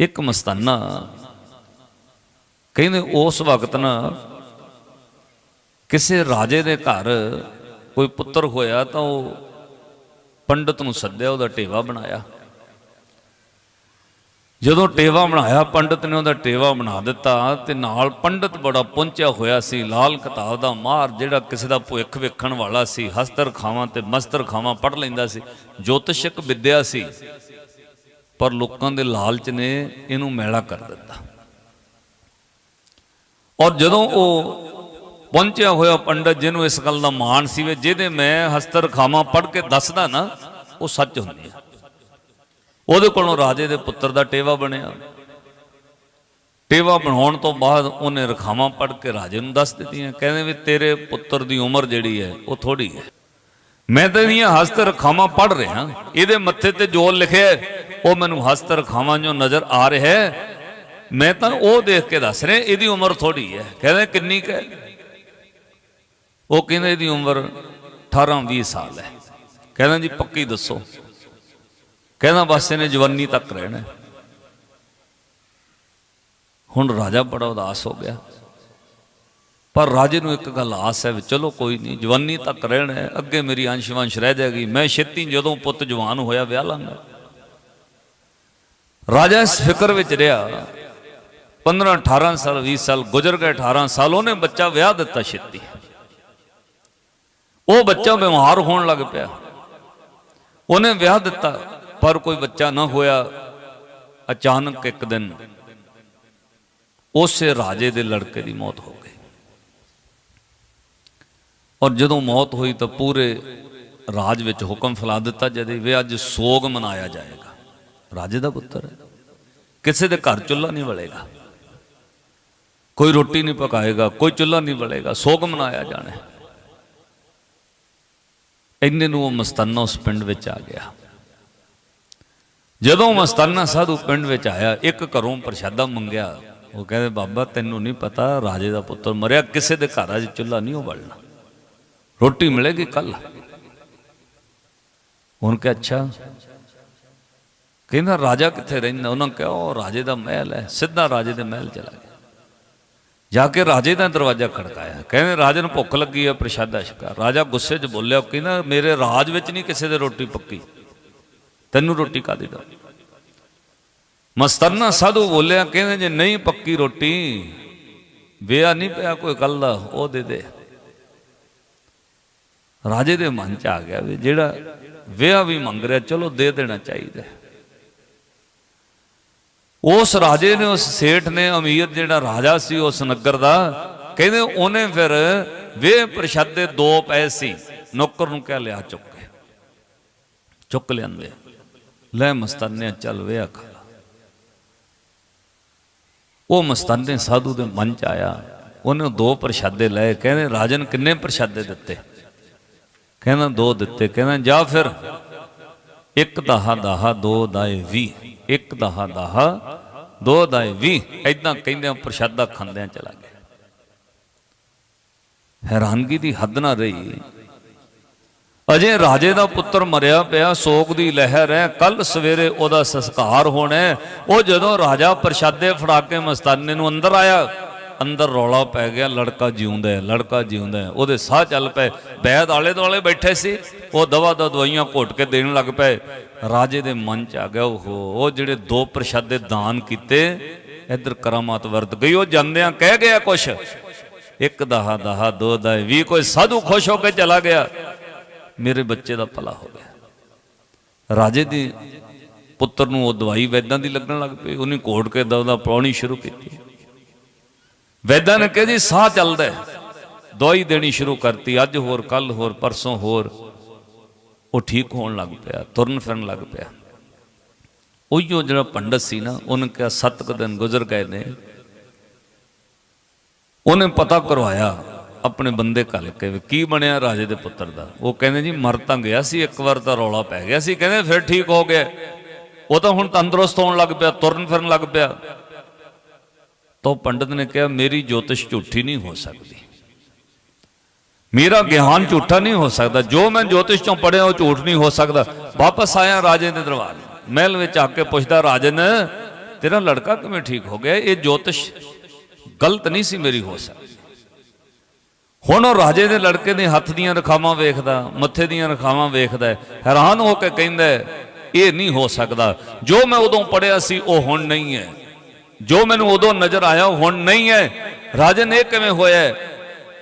ਇੱਕ ਮਸਤਾਨਾ ਕਹਿੰਦੇ ਉਸ ਵਕਤ ਨਾ ਕਿਸੇ ਰਾਜੇ ਦੇ ਘਰ ਕੋਈ ਪੁੱਤਰ ਹੋਇਆ ਤਾਂ ਉਹ ਪੰਡਤ ਨੂੰ ਸੱਦਿਆ, ਉਹਦਾ ਟੇਵਾ ਬਣਾਇਆ। ਜਦੋਂ ਟੇਵਾ ਬਣਾਇਆ, ਪੰਡਤ ਨੇ ਉਹਦਾ ਟੇਵਾ ਬਣਾ ਦਿੱਤਾ ਤੇ ਨਾਲ ਪੰਡਤ ਬੜਾ ਪਹੁੰਚਿਆ ਹੋਇਆ ਸੀ, ਲਾਲ ਕਿਤਾਬ ਦਾ ਮਾਰ ਜਿਹੜਾ ਕਿਸੇ ਦਾ ਭੁੱਖ ਵੇਖਣ ਵਾਲਾ ਸੀ ਹਸਤਰ ਖਾਵਾਂ ਤੇ ਮਸਤਰ ਖਾਵਾਂ ਪੜ ਲੈਂਦਾ ਸੀ, ਜੋਤਿਸ਼ਕ ਵਿੱਦਿਆ ਸੀ। ਪਰ ਲੋਕਾਂ ਦੇ ਲਾਲਚ ਨੇ ਇਹਨੂੰ ਮੈਲਾ ਕਰ ਦਿੱਤਾ। ਔਰ ਜਦੋਂ ਉਹ ਪਹੁੰਚਿਆ ਹੋਇਆ ਪੰਡਤ ਜਿਹਨੂੰ ਇਸ ਗੱਲ ਦਾ ਮਾਣ ਸੀ ਵੇ ਜਿਹਦੇ ਮੈਂ ਹਸਤਰ ਖਾਵਾਂ ਪੜ ਕੇ ਦੱਸਦਾ ਨਾ, ਉਹ ਸੱਚ ਹੁੰਦੀ ਹੈ ਉਹਦੇ ਕੋਲੋਂ ਰਾਜੇ ਦੇ ਪੁੱਤਰ ਦਾ ਟੇਵਾ ਬਣਿਆ। ਟੇਵਾ ਬਣਾਉਣ ਤੋਂ ਬਾਅਦ ਉਹਨੇ ਰਖਾਵਾਂ ਪੜ ਕੇ ਰਾਜੇ ਨੂੰ ਦੱਸ ਦਿੱਤੀਆਂ, ਕਹਿੰਦੇ ਵੀ ਤੇਰੇ ਪੁੱਤਰ ਦੀ ਉਮਰ ਜਿਹੜੀ ਹੈ, ਉਹ ਥੋੜੀ ਹੈ। ਮੈਂ ਤਾਂ ਇਹਦੀਆਂ ਹਸਤ ਰਖਾਵਾਂ ਪੜ ਰਿਹਾ, ਇਹਦੇ ਮੱਥੇ ਤੇ ਜੋਰ ਲਿਖਿਆ ਉਹ ਮੈਨੂੰ ਹਸਤ ਰਖਾਵਾਂ ਜੋ ਨਜ਼ਰ ਆ ਰਿਹਾ ਹੈ। ਮੈਂ ਤਾਂ ਉਹ ਦੇਖ ਕੇ ਦੱਸ ਰਿਹਾ, ਇਹਦੀ ਉਮਰ ਥੋੜੀ ਹੈ। ਕਹਿੰਦੇ, ਕਿੰਨੀ ਕੁ ਹੈ? ਉਹ ਕਹਿੰਦੇ, ਇਹਦੀ ਉਮਰ 18 20 ਸਾਲ ਹੈ। ਕਹਿੰਦਾ, ਜੀ ਪੱਕੀ ਦੱਸੋ। ਕਹਿੰਦਾ, ਬਸ ਇਹਨੇ ਜਵਾਨੀ ਤੱਕ ਰਹਿਣਾ। ਹੁਣ ਰਾਜਾ ਬੜਾ ਉਦਾਸ ਹੋ ਗਿਆ। ਪਰ ਰਾਜੇ ਨੂੰ ਇੱਕ ਗੱਲ ਆਸ ਹੈ ਵੀ ਚਲੋ ਕੋਈ ਨਹੀਂ, ਜਵਾਨੀ ਤੱਕ ਰਹਿਣਾ ਅੱਗੇ ਮੇਰੀ ਅੰਸ਼ ਵੰਸ਼ ਰਹਿ ਜਾਏਗੀ। ਮੈਂ ਛੇਤੀ ਜਦੋਂ ਪੁੱਤ ਜਵਾਨ ਹੋਇਆ, ਵਿਆਹ ਲਾਂਗਾ। ਰਾਜਾ ਇਸ ਫਿਕਰ ਵਿੱਚ ਰਿਹਾ। 15 18 ਸਾਲ 20 ਸਾਲ ਗੁਜ਼ਰ ਗਏ 18 ਸਾਲ ਉਹਨੇ ਬੱਚਾ ਵਿਆਹ ਦਿੱਤਾ ਛੇਤੀ। ਉਹ ਬੱਚਾ ਬਿਮਾਰ ਹੋਣ ਲੱਗ ਪਿਆ। ਉਹਨੇ ਵਿਆਹ ਦਿੱਤਾ, ਪਰ ਕੋਈ ਬੱਚਾ ਨਾ ਹੋਇਆ। ਅਚਾਨਕ ਇੱਕ ਦਿਨ ਉਸੇ ਰਾਜੇ ਦੇ ਲੜਕੇ ਦੀ ਮੌਤ ਹੋ ਗਈ। ਔਰ ਜਦੋਂ ਮੌਤ ਹੋਈ ਤਾਂ ਪੂਰੇ ਰਾਜ ਵਿੱਚ ਹੁਕਮ ਫੈਲਾ ਦਿੱਤਾ, ਜਦ ਵੀ ਅੱਜ ਸੋਗ ਮਨਾਇਆ ਜਾਏਗਾ। ਰਾਜੇ ਦਾ ਪੁੱਤਰ ਹੈ। ਕਿਸੇ ਦੇ ਘਰ ਚੁੱਲ੍ਹਾ ਨਹੀਂ ਵਲੇਗਾ। ਕੋਈ ਰੋਟੀ ਨਹੀਂ ਪਕਾਏਗਾ, ਕੋਈ ਚੁੱਲ੍ਹਾ ਨਹੀਂ ਵਲੇਗਾ, ਸੋਗ ਮਨਾਇਆ ਜਾਣਾ ਇੰਨੇ ਨੂੰ ਉਹ ਮਸਤਾਨਾ ਉਸ ਪਿੰਡ ਵਿੱਚ ਆ ਗਿਆ। ਜਦੋਂ ਮਸਤਾਨਾ ਸਾਧੂ ਪਿੰਡ ਵਿੱਚ ਆਇਆ, ਇੱਕ ਘਰੋਂ ਪ੍ਰਸ਼ਾਦਾ ਮੰਗਿਆ, ਉਹ ਕਹਿੰਦੇ, ਬਾਬਾ, ਤੈਨੂੰ ਨਹੀਂ ਪਤਾ, ਰਾਜੇ ਦਾ ਪੁੱਤਰ ਮਰਿਆ, ਕਿਸੇ ਦੇ ਘਰ 'ਚ ਚੁੱਲ੍ਹਾ ਨਹੀਂ ਵਲਣਾ ਰੋਟੀ ਮਿਲੇਗੀ ਕੱਲ ਹੁਣ ਕਿ ਅੱਛਾ ਕਹਿੰਦਾ, ਰਾਜਾ ਕਿੱਥੇ ਰਹਿੰਦਾ? ਉਹਨਾਂ ਕਿਹਾ, ਉਹ ਰਾਜੇ ਦਾ ਮਹਿਲ ਹੈ, ਸਿੱਧਾ ਰਾਜੇ ਦੇ ਮਹਿਲ ਚਲਾ ਗਿਆ। ਜਾ ਕੇ ਰਾਜੇ ਦਾ ਦਰਵਾਜ਼ਾ ਖੜਕਾਇਆ। ਕਹਿੰਦੇ, ਰਾਜੇ ਨੂੰ ਭੁੱਖ ਲੱਗੀ ਹੈ, ਪ੍ਰਸ਼ਾਦਾ ਛਕਾ। ਰਾਜਾ ਗੁੱਸੇ 'ਚ ਬੋਲਿਆ, ਕਹਿੰਦਾ, ਮੇਰੇ ਰਾਜ ਵਿੱਚ ਨਹੀਂ ਕਿਸੇ ਦੇ ਰੋਟੀ ਪੱਕੀ। ਤੈਨੂੰ ਰੋਟੀ ਕਾਦੀ ਦਾ ਮਸਤਰਨਾ ਸਾਧੂ ਬੋਲਿਆ, ਕਹਿੰਦੇ, ਜੇ ਨਹੀਂ ਪੱਕੀ ਰੋਟੀ, ਵਿਆਹ ਨਹੀਂ ਪਿਆ, ਕੋਈ ਗੱਲ ਦਾ, ਉਹ ਦੇ ਦੇ। ਰਾਜੇ ਦੇ ਮਨ 'ਚ ਆ ਗਿਆ ਵੀ ਜਿਹੜਾ ਵਿਆਹ ਵੀ ਮੰਗ ਰਿਹਾ, ਚਲੋ ਦੇ ਦੇਣਾ ਚਾਹੀਦਾ। ਉਸ ਰਾਜੇ ਨੇ, ਉਸ ਸੇਠ ਨੇ, ਅਮੀਰ ਜਿਹੜਾ ਰਾਜਾ ਸੀ, ਉਸ ਨਗਰ ਦਾ, ਕਹਿੰਦੇ ਉਹਨੇ ਫਿਰ ਵੇ ਪ੍ਰਸ਼ਾਦੇ ਦੋ ਪਏ ਸੀ ਨੌਕਰ ਨੂੰ ਕਹਿ ਲਿਆ, ਚੁੱਕ ਕੇ ਚੁੱਕ ਲਿਆਂਦੇ ਲੈ ਮਸਤਾਨੇ, ਚੱਲ ਵੇ ਖਾ। ਉਹ ਮਸਤਾਨੇ ਸਾਧੂ ਦੇ ਮਨ ਚ ਆਇਆ। ਉਹਨੇ ਦੋ ਪ੍ਰਸ਼ਾਦੇ ਲਏ। ਕਹਿੰਦੇ, ਰਾਜਨ, ਕਿੰਨੇ ਪ੍ਰਸ਼ਾਦੇ ਦਿੱਤੇ? ਕਹਿੰਦਾ, ਦੋ ਦਿੱਤੇ। ਕਹਿੰਦਾ, ਜਾ ਫਿਰ। ਇੱਕ ਦਾਹਾ ਦਾਹਾ, ਦੋ ਦਾਏ 20 ਇੱਕ ਦਹਾ ਦਹਾ, ਦੋ ਦਾਏ 20 ਐਦਾਂ ਕਹਿੰਦੇ ਪ੍ਰਸ਼ਾਦਾ ਖਾਂਦਿਆਂ ਚਲਾ ਗਿਆ। ਹੈਰਾਨਗੀ ਦੀ ਹੱਦ ਨਾ ਰਹੀ। ਅਜੇ ਰਾਜੇ ਦਾ ਪੁੱਤਰ ਮਰਿਆ ਪਿਆ, ਸੋਗ ਦੀ ਲਹਿਰ ਹੈ, ਕੱਲ ਸਵੇਰੇ ਉਹਦਾ ਸੰਸਕਾਰ ਹੋਣਾ ਉਹ ਜਦੋਂ ਰਾਜਾ ਪ੍ਰਸ਼ਾਦੇ ਫੜਾ ਕੇ ਮਸਤਾਨੇ ਨੂੰ ਅੰਦਰ ਆਇਆ ਅੰਦਰ ਰੌਲਾ ਪੈ ਗਿਆ, ਲੜਕਾ ਜਿਉਂਦਾ ਹੈ, ਲੜਕਾ ਜਿਉਂਦਾ ਹੈ। ਉਹਦੇ ਸਾਹ ਚੱਲ ਪਏ। ਬੈਦ ਆਲੇ ਦੁਆਲੇ ਬੈਠੇ ਸੀ। ਉਹ ਦਵਾ ਦਾ ਦਵਾਈਆਂ ਘੋਟ ਕੇ ਦੇਣ ਲੱਗ ਪਏ। ਰਾਜੇ ਦੇ ਮਨ ਚ ਆ ਗਿਆ ਉਹ ਉਹ ਜਿਹੜੇ ਦੋ ਪ੍ਰਸ਼ਾਦੇ ਦਾਨ ਕੀਤੇ, ਇੱਧਰ ਕਰਾਮਾਤ ਵਰਤ ਗਈ। ਉਹ ਜਾਂਦਿਆਂ ਕਹਿ ਗਿਆ ਕੁਛ। ਇੱਕ ਦਹਾ ਦਹਾ, ਦੋ ਦਾ ਵੀ ਕੋਈ ਸਾਧੂ ਖੁਸ਼ ਹੋ ਕੇ ਚਲਾ ਗਿਆ। ਮੇਰੇ ਬੱਚੇ ਦਾ ਭਲਾ ਹੋ ਗਿਆ। ਰਾਜੇ ਦੀ ਪੁੱਤਰ ਨੂੰ ਉਹ ਦਵਾਈ ਵੈਦਾਂ ਦੀ ਲੱਗਣ ਲੱਗ ਪਈ। ਉਹਨੇ ਕੋਟ ਕੇ ਦਵਦਾ ਪਾਉਣੀ ਸ਼ੁਰੂ ਕੀਤੀ। ਵੈਦਾਂ ਨੇ ਕਿਹਾ ਜੀ, ਸਾਹ ਚੱਲਦਾ ਦਵਾਈ ਦੇਣੀ ਸ਼ੁਰੂ ਕਰਤੀ, ਅੱਜ ਹੋਰ, ਕੱਲ ਹੋਰ, ਪਰਸੋਂ ਹੋਰ। ਉਹ ਠੀਕ ਹੋਣ ਲੱਗ ਪਿਆ, ਤੁਰਨ ਫਿਰਨ ਲੱਗ ਪਿਆ। ਉਹੀਓ ਜਿਹੜਾ ਪੰਡਤ ਸੀ ਨਾ, ਉਹਨੇ ਕਿਹਾ, ਸੱਤ ਕੁ ਦਿਨ ਗੁਜ਼ਰ ਗਏ ਨੇ। ਉਹਨੇ ਪਤਾ ਕਰਵਾਇਆ, ਆਪਣੇ ਬੰਦੇ ਘੱਲ ਕੇ ਕੀ ਬਣਿਆ ਰਾਜੇ ਦੇ ਪੁੱਤਰ ਦਾ। ਉਹ ਕਹਿੰਦੇ ਜੀ, ਮਰ ਤਾਂ ਗਿਆ ਸੀ, ਇੱਕ ਵਾਰ ਤਾਂ ਰੌਲਾ ਪੈ ਗਿਆ ਸੀ, ਕਹਿੰਦੇ ਫਿਰ ਠੀਕ ਹੋ ਗਿਆ। ਉਹ ਤਾਂ ਹੁਣ ਤੰਦਰੁਸਤ ਹੋਣ ਲੱਗ ਪਿਆ, ਤੁਰਨ ਫਿਰਨ ਲੱਗ ਪਿਆ। ਤਾਂ ਉਹ ਪੰਡਤ ਨੇ ਕਿਹਾ, ਮੇਰੀ ਜੋਤਿਸ਼ ਝੂਠੀ ਨਹੀਂ ਹੋ ਸਕਦੀ। ਮੇਰਾ ਗਿਆਨ ਝੂਠਾ ਨਹੀਂ ਹੋ ਸਕਦਾ। ਜੋ ਮੈਂ ਜੋਤਿਸ਼ ਚੋਂ ਪੜਿਆ ਉਹ ਝੂਠ ਨਹੀਂ ਹੋ ਸਕਦਾ। ਵਾਪਸ ਆਇਆ ਰਾਜੇ ਦੇ ਦਰਬਾਰ ਮਹਿਲ ਵਿੱਚ ਆ ਕੇ ਪੁੱਛਦਾ, ਰਾਜਨ, ਤੇਰਾ ਲੜਕਾ ਕਿਵੇਂ ਠੀਕ ਹੋ ਗਿਆ? ਇਹ ਜੋਤਿਸ਼ ਗਲਤ ਨਹੀਂ ਸੀ ਮੇਰੀ ਹੋ ਸਕਦੀ। ਹੁਣ ਉਹ ਰਾਜੇ ਦੇ ਲੜਕੇ ਦੇ ਹੱਥ ਦੀਆਂ ਰਖਾਵਾਂ ਵੇਖਦਾ, ਮੱਥੇ ਦੀਆਂ ਰਖਾਵਾਂ ਵੇਖਦਾ, ਹੈਰਾਨ ਹੋ ਕੇ ਕਹਿੰਦਾ, ਇਹ ਨਹੀਂ ਹੋ ਸਕਦਾ। ਜੋ ਮੈਂ ਉਦੋਂ ਪੜਿਆ ਸੀ, ਉਹ ਹੁਣ ਨਹੀਂ ਹੈ। ਜੋ ਮੈਨੂੰ ਉਦੋਂ ਨਜ਼ਰ ਆਇਆ, ਉਹ ਹੁਣ ਨਹੀਂ ਹੈ। ਰਾਜਨ ਇਹ ਕਿਵੇਂ ਹੋਇਆ? ਹੈ?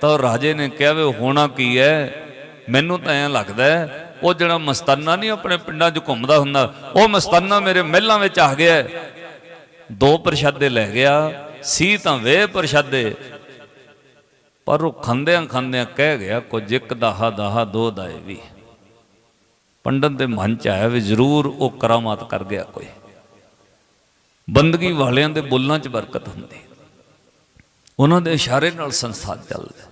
ਤਾਂ ਰਾਜੇ ਨੇ ਕਿਹਾ ਵੀ ਹੋਣਾ ਕੀ ਹੈ? ਮੈਨੂੰ ਤਾਂ ਐਂ ਲੱਗਦਾ ਉਹ ਜਿਹੜਾ ਮਸਤਾਨਾ ਨਹੀਂ ਆਪਣੇ ਪਿੰਡਾਂ 'ਚ ਘੁੰਮਦਾ ਹੁੰਦਾ, ਉਹ ਮਸਤਾਨਾ ਮੇਰੇ ਮਹਿਲਾਂ ਵਿੱਚ ਆ ਗਿਆ। ਦੋ ਪ੍ਰਸ਼ਾਦੇ ਲੈ ਗਿਆ, ਸੀ ਤਾਂ ਵੇ ਪ੍ਰਸ਼ਾਦੇ। ਪਰ ਉਹ ਖੰਦਿਆਂ ਖੰਦਿਆਂ ਕਹਿ ਗਿਆ, ਕੁਝ ਇੱਕ ਦਾਹਾ ਦਾਹਾ, ਦੋ ਦਾਏ ਵੀ। ਪੰਡਤ ਦੇ ਮਨ ਚ ਆਇਆ ਵੀ ਜ਼ਰੂਰ ਉਹ ਕਰਾਮਾਤ ਕਰ ਗਿਆ ਕੋਈ। ਬੰਦਗੀ ਵਾਲਿਆਂ ਦੇ ਬੋਲਾਂ 'ਚ ਬਰਕਤ ਹੁੰਦੀ। ਉਹਨਾਂ ਦੇ ਇਸ਼ਾਰੇ ਨਾਲ ਸੰਸਾਰ ਚੱਲਦਾ।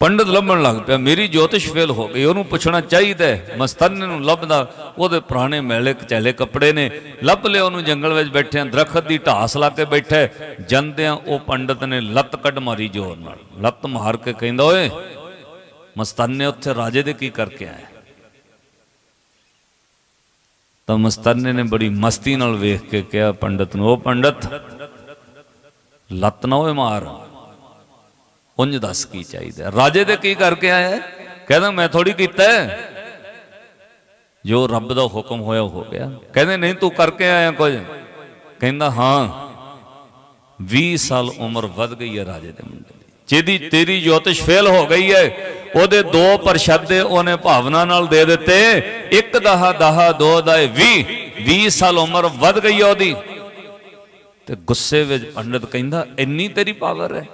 ਪੰਡਤ ਲੱਭਣ ਲੱਗ ਪਿਆ, ਮੇਰੀ ਜੋਤਿਸ਼ ਫੇਲ ਹੋ ਗਈ, ਉਹਨੂੰ ਪੁੱਛਣਾ ਚਾਹੀਦਾ ਹੈ। ਨੂੰ ਲੱਭਦਾ, ਉਹਦੇ ਪੁਰਾਣੇ ਮੈਲੇ ਕਚੈਲੇ ਕੱਪੜੇ ਨੇ। ਲੱਭ ਲਿਆ ਉਹਨੂੰ ਜੰਗਲ ਵਿੱਚ ਬੈਠਿਆਂ, ਦਰਖਤ ਦੀ ਢਾਸ ਲਾ ਕੇ ਬੈਠਾ ਜਾਂਦਿਆਂ ਉਹ ਪੰਡਤ ਨੇ ਲੱਤ ਕੱਢ ਮਾਰੀ ਜ਼ੋਰ ਨਾਲ। ਲੱਤ ਮਾਰ ਕੇ ਕਹਿੰਦਾ, ਓਏ, ਮਸਤਾਨੇ ਉੱਥੇ ਰਾਜੇ ਦੇ ਕੀ ਕਰਕੇ ਆਇਆ? ਤਾਂ ਮਸਤਾਨੇ ਨੇ ਬੜੀ ਮਸਤੀ ਨਾਲ ਵੇਖ ਕੇ ਕਿਹਾ ਪੰਡਤ ਨੂੰ, ਉਹ ਪੰਡਤ, ਲੱਤ ਨਾ ਓਏ ਮਾਰ। ਉਂਝ ਦੱਸ ਕੀ ਚਾਹੀਦਾ ਰਾਜੇ ਦੇ ਕੀ ਕਰਕੇ ਆਇਆ ਕਹਿੰਦਾ, ਮੈਂ ਥੋੜੀ ਕੀਤਾ ਜੋ ਰੱਬ ਦਾ ਹੁਕਮ ਹੋਇਆ ਹੋ ਗਿਆ। ਕਹਿੰਦੇ, ਨਹੀਂ, ਤੂੰ ਕਰਕੇ ਆਇਆ ਕੁਝ? ਕਹਿੰਦਾ, ਹਾਂ 20 ਸਾਲ ਉਮਰ ਵੱਧ ਗਈ ਹੈ ਰਾਜੇ ਦੇ ਮੁੰਡੇ ਜਿਹਦੀ ਤੇਰੀ ਜੋਤਿਸ਼ ਫੇਲ ਹੋ ਗਈ ਹੈ, ਉਹਦੇ ਦੋ ਪ੍ਰਸ਼ਾਦੇ ਉਹਨੇ ਭਾਵਨਾ ਨਾਲ ਦੇ ਦਿੱਤੇ। ਇੱਕ ਦਹਾ ਦਹਾ, ਦੋ ਦਾ 20 20 ਸਾਲ ਉਮਰ ਵੱਧ ਗਈ ਹੈ ਉਹਦੀ। ਤੇ ਗੁੱਸੇ ਵਿੱਚ ਪੰਡਤ ਕਹਿੰਦਾ, ਇੰਨੀ ਤੇਰੀ ਪਾਵਰ ਹੈ।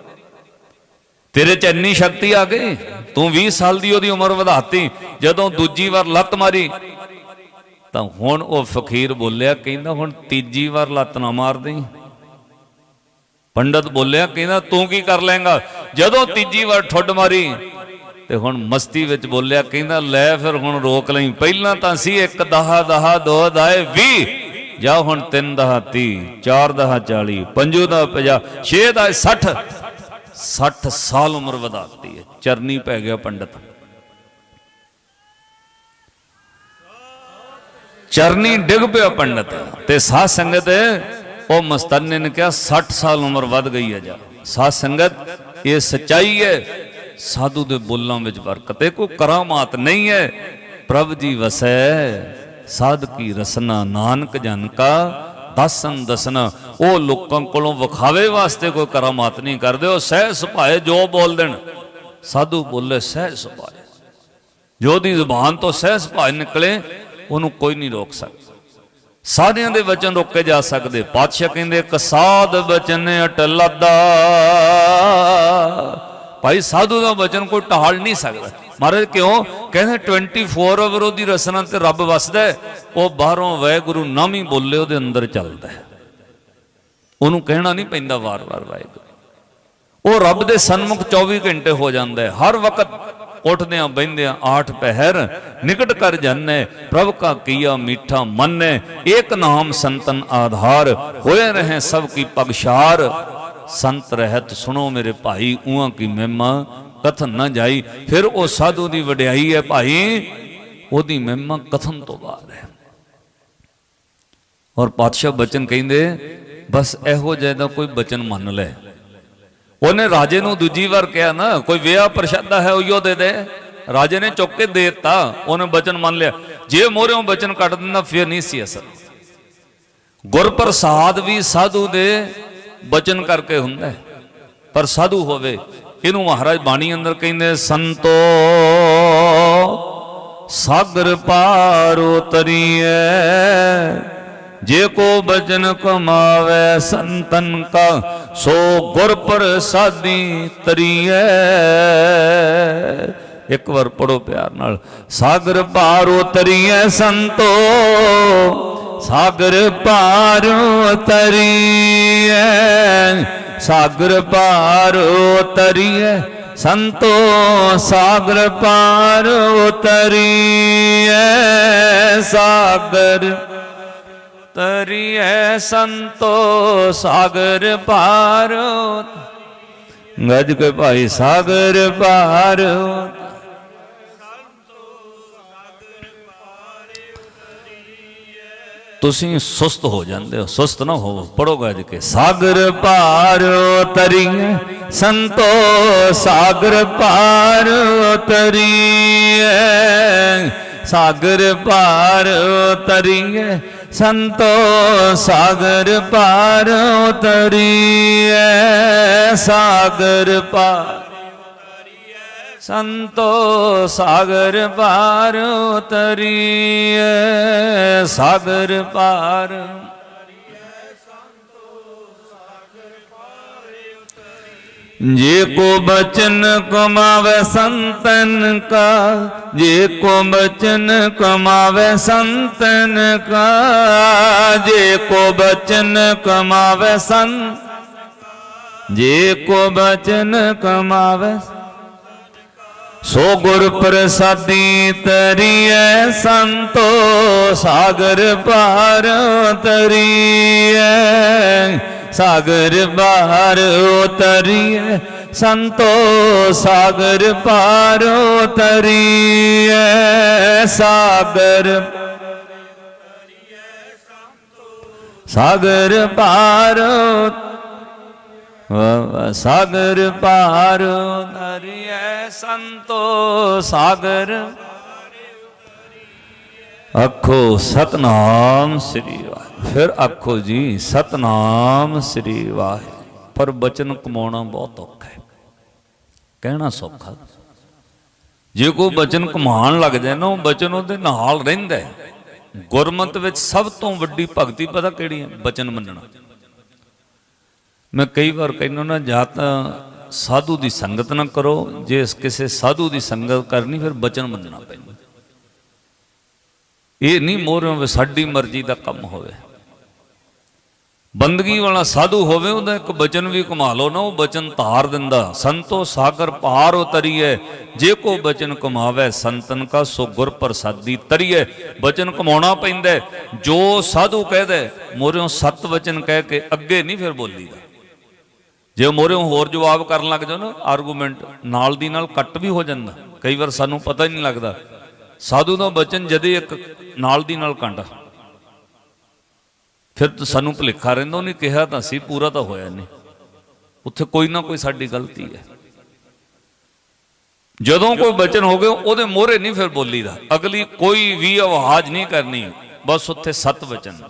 ਤੇਰੇ ਚ ਇੰਨੀ ਸ਼ਕਤੀ ਆ ਗਈ। ਤੂੰ 20 ਸਾਲ ਦੀ ਉਹਦੀ ਉਮਰ ਵਧਾਤੀ। ਜਦੋਂ ਦੂਜੀ ਵਾਰ ਲੱਤ ਮਾਰੀ, ਤਾਂ ਹੁਣ ਉਹ ਫਕੀਰ ਬੋਲਿਆ, ਕਹਿੰਦਾ, ਹੁਣ ਤੀਜੀ ਵਾਰ ਲੱਤ ਨਾ ਮਾਰ ਦੇਈ ਪੰਡਤ ਬੋਲਿਆ, ਕਹਿੰਦਾ, ਤੂੰ ਕੀ ਕਰ ਲੇਗਾ ਜਦੋਂ ਤੀਜੀ ਵਾਰ ਠੁੱਡ ਮਾਰੀ ਤੇ ਹੁਣ ਮਸਤੀ ਵਿੱਚ ਬੋਲਿਆ, ਕਹਿੰਦਾ, ਲੈ ਫਿਰ ਹੁਣ ਰੋਕ ਲਈ। ਪਹਿਲਾਂ ਤਾਂ ਸੀ ਇੱਕ ਦਹਾ ਦਹਾ, ਦੋ, ਦਾਏ 20 ਜਾ ਹੁਣ ਤਿੰਨ ਦਹਾ 30 ਚਾਰ ਦਹਾ 40 ਪੰਜੂ ਦਾ 50 ਛੇ ਦਾ 60 60 ਸਾਲ ਉਮਰ ਵਧਾ ਦਿੱਤੀ ਹੈ। ਚਰਨੀ ਪੈ ਗਿਆ ਪੰਡਤ। ਚਰਨੀ ਡਿੱਗ ਪਿਆ ਪੰਡਤ ਤੇ ਸਾਧ ਸੰਗਤ ਉਹ ਮਸਤਨੇ ਨੇ ਕਿਹਾ 60 ਸਾਲ ਉਮਰ ਵੱਧ ਗਈ ਹੈ ਜਾ। ਸਾਧ ਸੰਗਤ, ਇਹ ਸਚਾਈ ਹੈ। ਸਾਧੂ ਦੇ ਬੋਲਾਂ ਵਿੱਚ ਬਰਕਤ ਹੈ। ਕੋਈ ਕਰਾਮਾਤ ਨਹੀਂ ਹੈ। ਪ੍ਰਭ ਜੀ ਵਸੈ, ਸਾਧ ਕੀ ਰਸਨਾ, ਨਾਨਕ ਜਨ ਕਾ ਦਸਨ ਦਸਨਾ। ਉਹ ਲੋਕਾਂ ਕੋਲੋਂ ਵਿਖਾਵੇ ਵਾਸਤੇ ਕੋਈ ਕਰਾਮਾਤ ਨਹੀਂ ਕਰਦੇ। ਉਹ ਸਹਿ ਸੁਭਾਏ ਜੋ ਬੋਲ ਦੇਣ। ਸਾਧੂ ਬੋਲੇ, ਸਹਿ ਸੁਭਾਏ। ਜੋ ਦੀ ਜ਼ੁਬਾਨ ਤੋਂ ਸਹਿ ਸੁਭਾਏ ਨਿਕਲੇ, ਉਹਨੂੰ ਕੋਈ ਨਹੀਂ ਰੋਕ ਸਕਦਾ। ਸਾਧਿਆਂ ਦੇ ਵਚਨ ਰੋਕੇ ਜਾ ਸਕਦੇ। ਪਾਤਸ਼ਾਹ ਕਹਿੰਦੇ, ਇੱਕ ਸਾਧ ਬਚਨ ਅਟਲਦਾ ਭਾਈ, ਸਾਧੂ ਦਾ ਵਚਨ ਕੋਈ ਟਾਲ ਨਹੀਂ ਸਕਦਾ। ਮਹਾਰਾਜ, ਕਿਉਂ? ਕਹਿੰਦੇ 24 ਆਵਰ ਉਹਦੀ ਰਸਨਾ ਤੇ ਰੱਬ ਵਸਦਾ ਉਹ ਬਾਹਰੋਂ ਵਾਹਿਗੁਰੂ ਨਾਮ ਹੀ ਬੋਲੇ, ਉਹਦੇ ਅੰਦਰ ਚੱਲਦਾ ਉਹਨੂੰ ਕਹਿਣਾ ਨਹੀਂ ਪੈਂਦਾ ਵਾਰ-ਵਾਰ ਵਾਹਿਗੁਰੂ। ਉਹ ਰੱਬ ਦੇ ਸਨਮੁਖ 24 ਘੰਟੇ ਹੋ ਜਾਂਦਾ ਹੈ। ਹਰ ਵਕਤ ਉੱਠਦਿਆਂ ਬੈੰਦਿਆਂ ਆਠ ਪਹਿਰ ਨਿਕਟ ਕਰ ਜਾਣੈ ਪ੍ਰਭ ਕਾ ਕੀਆ ਮੀਠਾ ਮੰਨੈ, ਏਕ ਨਾਮ ਸੰਤਨ ਆਧਾਰ ਹੋਏ ਰਹੇ ਸਭ ਕੀ ਪਗਸ਼ਾਰ। ਸੰਤ ਰਹਿਤ ਸੁਣੋ ਮੇਰੇ ਭਾਈ ਉਹਾਂ ਕੀ ਮਹਿਮਾ, ਕਥਨ ਨਾ ਜਾਈ। ਫਿਰ ਉਹ ਸਾਧੂ ਦੀ ਵਡਿਆਈ ਹੈ ਭਾਈ, ਉਹਦੀ ਮਹਿਮਾ ਕਥਨ ਤੋਂ ਬਾਅਦ ਹੈ। ਔਰ ਪਾਤਸ਼ਾਹ ਬਚਨ ਕਹਿੰਦੇ, ਬਸ ਇਹੋ ਜਿਹਾ ਦਾ ਕੋਈ ਬਚਨ ਮੰਨ ਲੈ। ਉਹਨੇ ਰਾਜੇ ਨੂੰ ਦੂਜੀ ਵਾਰ ਕਿਹਾ ਨਾ, ਕੋਈ ਵਿਆਹ ਪ੍ਰਸ਼ਾਦਾ ਹੈ ਉਹੀਓ ਦੇ ਦੇ। ਰਾਜੇ ਨੇ ਚੁੱਕ ਕੇ ਦੇ ਦਿੱਤਾ, ਉਹਨੇ ਬਚਨ ਮੰਨ ਲਿਆ। ਜੇ ਮੋਰਿਓਂ ਬਚਨ ਕੱਟ ਦਿੰਦਾ, ਫਿਰ ਨਹੀਂ ਸੀ ਅਸਰ। ਗੁਰਪ੍ਰਸਾਦ ਵੀ ਸਾਧੂ ਦੇ ਬਚਨ ਕਰਕੇ ਹੁੰਦਾ ਹੈ। ਪਰ ਸਾਧੂ ਹੋਵੇ, ਇਹਨੂੰ ਮਹਾਰਾਜ ਬਾਣੀ ਅੰਦਰ ਕਹਿੰਦੇ ਸੰਤੋ ਸਾਗਰ ਪਾਰ ਉਤਰੀਐ ਜੇ ਕੋ ਬਚਨ ਕਮਾਵੇ ਸੰਤਨ ਕਾ, ਸੋ ਗੁਰ ਪ੍ਰਸਾਦੀ ਤਰੀਐ। ਇੱਕ ਵਾਰ ਪੜੋ ਪਿਆਰ ਨਾਲ। ਸਾਗਰ ਪਾਰ ਉਤਰੀਐ ਸੰਤੋ, ਸਾਗਰ ਪਾਰ ਉਤਰੀਐ ਸਾਗਰ ਪਾਰ ਉਤਰੀਐ ਸੰਤੋ, ਸਾਗਰ ਪਾਰ ਉਤਰੀਐ ਸਾਗਰ ਤਰੀਐ ਸੰਤੋ ਸਾਗਰ ਪਾਰ। ਗੱਜ ਕੇ ਭਾਈ, ਸਾਗਰ ਪਾਰ। ਤੁਸੀਂ ਸੁਸਤ ਹੋ ਜਾਂਦੇ ਹੋ, ਸੁਸਤ ਨਾ ਹੋਵੋ, ਪੜੋ ਗੱਜ ਕੇ। ਸਾਗਰ ਪਾਰ ਤਰੀਏ ਸੰਤੋ ਸਾਗਰ ਪਾਰ ਤਰੀਏ ਸਾਗਰ ਪਾਰ ਤਰੀਏ ਸੰਤੋ ਸਾਗਰ ਪਾਰ ਤਰੀਏ ਸਾਗਰ ਪਾਰ ਸੰਤੋ ਸਾਗਰ ਪਾਰ ਉਤਰੀਏ ਸਾਗਰ ਪਾਰ ਜੇ ਕੋ ਬਚਨ ਕਮਾਵੇ ਸੰਤਨ ਕਾ, ਜੇ ਕੋ ਬਚਨ ਕਮਾਵੇ ਸੰਤਨ ਕਾ, ਜੇ ਕੋ ਬਚਨ ਕਮਾਵੇ ਸੰਤ, ਜੇ ਕੋ ਬਚਨ ਕਮਾਵੇ ਸੋ ਗੁਰ ਪ੍ਰਸਾਦੀ ਤਰੀਐ ਸੰਤੋ, ਸਾਗਰ ਪਾਰ ਤਰੀਐ। ਸਾਗਰ ਬਾਹਰ ਉਤਰੀਐ, ਸੰਤੋ ਸਾਗਰ ਪਾਰ ਉਤਰੀਐ, ਸਾਗਰ ਸਾਗਰ ਪਾਰ ਸਾਗਰ ਪਾਰ ਨਰਿਐ ਸੰਤੋ ਸਾਗਰ ਆਖੋ ਸਤਨਾਮ ਸ੍ਰੀ ਵਾਹਿਗੁਰੂ। ਫਿਰ ਆਖੋ ਜੀ, ਸਤਨਾਮ ਸ੍ਰੀ ਵਾਹਿਗੁਰੂ। ਪਰ ਬਚਨ ਕਮਾਉਣਾ ਬਹੁਤ ਔਖਾ ਹੈ। ਕਹਿਣਾ ਸੌਖਾ। ਜੇ ਕੋਈ ਬਚਨ ਕਮਾਉਣ ਲੱਗ ਜਾਏ ਨਾ, ਉਹ ਬਚਨ ਉਹਦੇ ਨਾਲ ਰਹਿੰਦਾ ਹੈ। ਗੁਰਮਤ ਵਿੱਚ ਸਭ ਤੋਂ ਵੱਡੀ ਭਗਤੀ ਪਤਾ ਕਿਹੜੀ ਹੈ? ਬਚਨ ਮੰਨਣਾ। ਮੈਂ ਕਈ ਵਾਰ ਕਹਿੰਦਾ ਨਾ, ਜਾਂ ਤਾਂ ਸਾਧੂ ਦੀ ਸੰਗਤ ਨਾ ਕਰੋ। ਜੇ ਕਿਸੇ ਸਾਧੂ ਦੀ ਸੰਗਤ ਕਰਨੀ, ਫਿਰ ਬਚਨ ਮੰਨਣਾ ਪੈਂਦਾ। ਇਹ ਨਹੀਂ ਮੋਹਰੋਂ ਵੀ ਸਾਡੀ ਮਰਜ਼ੀ ਦਾ ਕੰਮ ਹੋਵੇ। ਬੰਦਗੀ ਵਾਲਾ ਸਾਧੂ ਹੋਵੇ, ਉਹਦਾ ਇੱਕ ਬਚਨ ਵੀ ਕਮਾ ਲਓ ਨਾ, ਉਹ ਬਚਨ ਧਾਰ ਦਿੰਦਾ, ਸੰਤੋ ਸਾਗਰ ਪਾਰ ਉਤਰੀਏ, ਜੇ ਕੋ ਬਚਨ ਕਮਾਵੇ ਸੰਤਨ ਕਾ, ਸੋ ਗੁਰ ਪ੍ਰਸਾਦੀ ਤਰੀਏ। ਬਚਨ ਕਮਾਉਣਾ ਪੈਂਦਾ, ਜੋ ਸਾਧੂ ਕਹਦੇ ਮੋਰਿਓਂ ਸਤ ਵਚਨ ਕਹਿ ਕੇ ਅੱਗੇ ਨਹੀਂ ਫਿਰ ਬੋਲੀਦਾ ਜੇ ਮੋਰਿਓਂ ਹੋਰ ਜਵਾਬ ਕਰਨ ਲੱਗ ਜਾਓ ਨਾ ਆਰਗੂਮੈਂਟ ਨਾਲ ਦੀ ਨਾਲ ਕੱਟ ਵੀ ਹੋ ਜਾਂਦਾ। ਕਈ ਵਾਰ ਸਾਨੂੰ ਪਤਾ ਹੀ ਨਹੀਂ ਲੱਗਦਾ। ਸਾਧੂ ਦਾ ਬਚਨ ਜਦੇ ਇੱਕ ਨਾਲ ਦੀ ਨਾਲ ਕੰਡ। ਫਿਰ ਸਾਨੂੰ ਭੁਲੇਖਾ ਰਹਿੰਦਾ, ਉਹਨੇ ਕਿਹਾ ਤਾਂ ਸੀ, ਪੂਰਾ ਤਾਂ ਹੋਇਆ ਨਹੀਂ। ਉੱਥੇ ਕੋਈ ਨਾ ਕੋਈ ਸਾਡੀ ਗਲਤੀ ਹੈ। ਜਦੋਂ ਕੋਈ ਬਚਨ ਹੋ ਗਿਆ, ਉਹਦੇ ਮੋਹਰੇ ਨਹੀਂ ਫਿਰ ਬੋਲੀਦਾ। ਅਗਲੀ ਕੋਈ ਵੀ ਆਵਾਜ਼ ਨਹੀਂ ਕਰਨੀ, ਬਸ ਉੱਥੇ ਸਤ ਵਚਨ